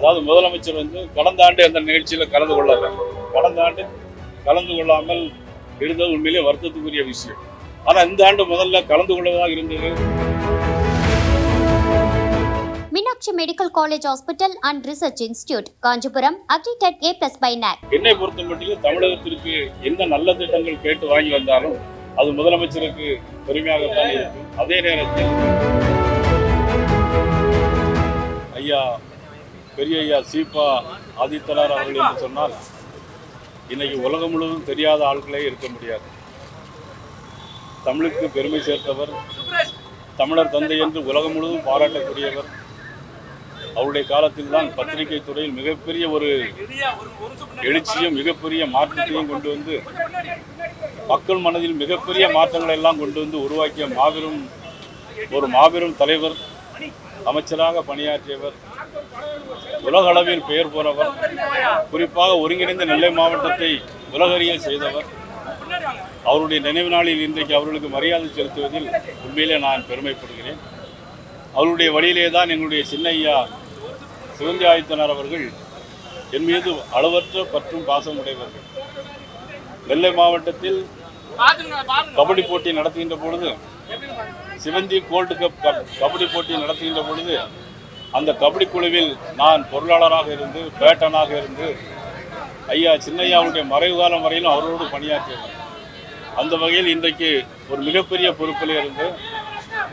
அதாவது முதலமைச்சர் வந்து கடந்த ஆண்டு அந்த நிகழ்ச்சியில் கலந்து கொள்ளல கடந்த ஆண்டு கலந்து கொள்ளாமல் இருந்தது உண்மையிலே வருத்தத்துக்குரிய விஷயம். ஆனால் இந்த ஆண்டு முதல்ல கலந்து கொள்வதாக இருந்தது. Meenakshi medical college hospital and research institute Kanchipuram accredited A plus by NAAC என்னை பொறுத்த மட்டிலும் தமிழகத்திற்கு எந்த நல்ல திட்டங்கள் கேட்டு வாங்கி வந்தாலும் அது முதலமைச்சருக்கு பெருமையாகத்தான் இருக்கும். அதே நேரத்தில் ஐயா பெரிய ஐயா சீபா ஆதித்தனார் அவர்கள் என்று சொன்னால் இன்னைக்கு உலகம் முழுவதும் தெரியாத ஆட்களே இருக்க முடியாது. தமிழுக்கு பெருமை சேர்த்தவர் தமிழர் தந்தை என்று உலகம் முழுவதும் பாராட்டக்கூடியவர். அவருடைய காலத்தில் தான் பத்திரிகை துறையில் மிகப்பெரிய ஒரு எழுச்சியும் மிகப்பெரிய மாற்றத்தையும் கொண்டு வந்து மக்கள் மனதில் மிகப்பெரிய மாற்றங்களை எல்லாம் கொண்டு வந்து உருவாக்கிய மாபெரும் ஒரு மாபெரும் தலைவர் அமைச்சராக பணியாற்றியவர். உலக அளவில் பெயர் போனவர் குறிப்பாக ஒருங்கிணைந்த நெல்லை மாவட்டத்தை உலகறிய செய்தவர். அவருடைய நினைவு நாளில் இன்றைக்கு அவர்களுக்கு மரியாதை செலுத்துவதில் உண்மையிலே நான் பெருமைப்படுகிறேன். அவருடைய வழியிலே தான் எங்களுடைய சின்னையா சிவந்தி ஆதித்தனார் அவர்கள் என் மீது அளவற்ற பற்றும் பாசம் உடையவர்கள். நெல்லை மாவட்டத்தில் கபடி போட்டி நடத்துகின்ற பொழுது Sivanthi gold cup cup kabaddi போட்டி நடத்துகின்ற பொழுது அந்த கபடி குழுவில் நான் பொருளாளராக இருந்து பேட்டனாக இருந்து ஐயா சின்னையாவுடைய மறைவு காலம் வரையிலும் அவரோடு பணியாற்றியவர். அந்த வகையில் இன்றைக்கு ஒரு மிகப்பெரிய பொறுப்பில் இருந்து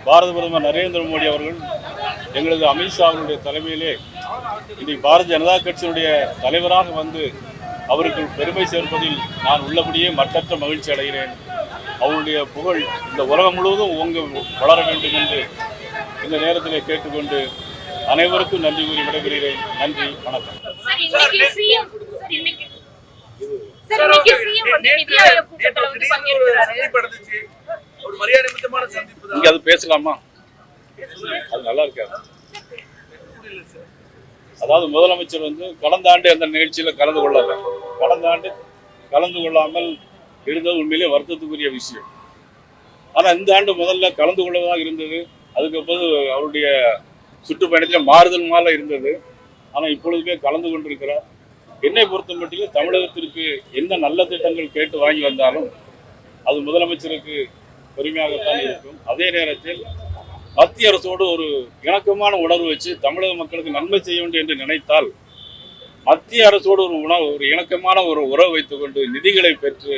பாரத பிரதமர் நரேந்திர மோடி அவர்கள் எங்களது அமித்ஷா அவருடைய தலைமையிலே இன்றைக்கு பாரதிய ஜனதா கட்சியினுடைய தலைவராக வந்து அவருக்கு பெருமை சேர்ப்பதில் நான் உள்ளபடியே மற்றற்ற மகிழ்ச்சி அடைகிறேன். அவருடைய புகழ் இந்த உலகம் முழுவதும் ஓங்க வளர வேண்டும் என்று இந்த நேரத்திலே கேட்டுக்கொண்டு அனைவருக்கும் நன்றி கூறி விடைபெறுகிறேன். நன்றி வணக்கம். அது பேசலாமா? அது நல்லா இருக்காது. அதாவது முதலமைச்சர் வந்து கடந்த ஆண்டு அந்த நிகழ்ச்சியில கலந்து கொள்ளல கடந்த ஆண்டு கலந்து கொள்ளாமல் இருந்தது உண்மையிலே வருத்தத்துக்குரிய விஷயம். ஆனா இந்த ஆண்டு முதல்ல கலந்து கொள்வதாக இருந்தது. அதுக்கப்புறம் அவருடைய சுற்றுப்பயணத்தில் மாறுதல் மால இருந்தது. ஆனால் இப்பொழுதுமே கலந்து கொண்டிருக்கிறார் என்னை பொறுத்த மட்டிலும் தமிழகத்திற்கு எந்த நல்ல திட்டங்கள் கேட்டு வாங்கி வந்தாலும் அது முதலமைச்சருக்கு பெருமையாகத்தான் இருக்கும். அதே நேரத்தில் மத்திய அரசோடு ஒரு இணக்கமான உணர்வு வச்சு தமிழக மக்களுக்கு நன்மை செய்ய வேண்டும் என்று நினைத்தால் மத்திய அரசோடு ஒரு உணவு ஒரு இணக்கமான ஒரு உறவு வைத்துக்கொண்டு நிதிகளை பெற்று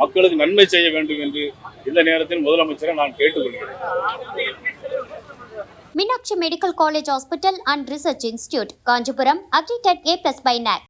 மக்களுக்கு நன்மை செய்ய வேண்டும் என்று இந்த நேரத்தில் முதலமைச்சரை நான் கேட்டுக்கொள்கிறேன். Meenakshi medical college hospital and research institute Kanchipuram. Accredited A plus by NAAC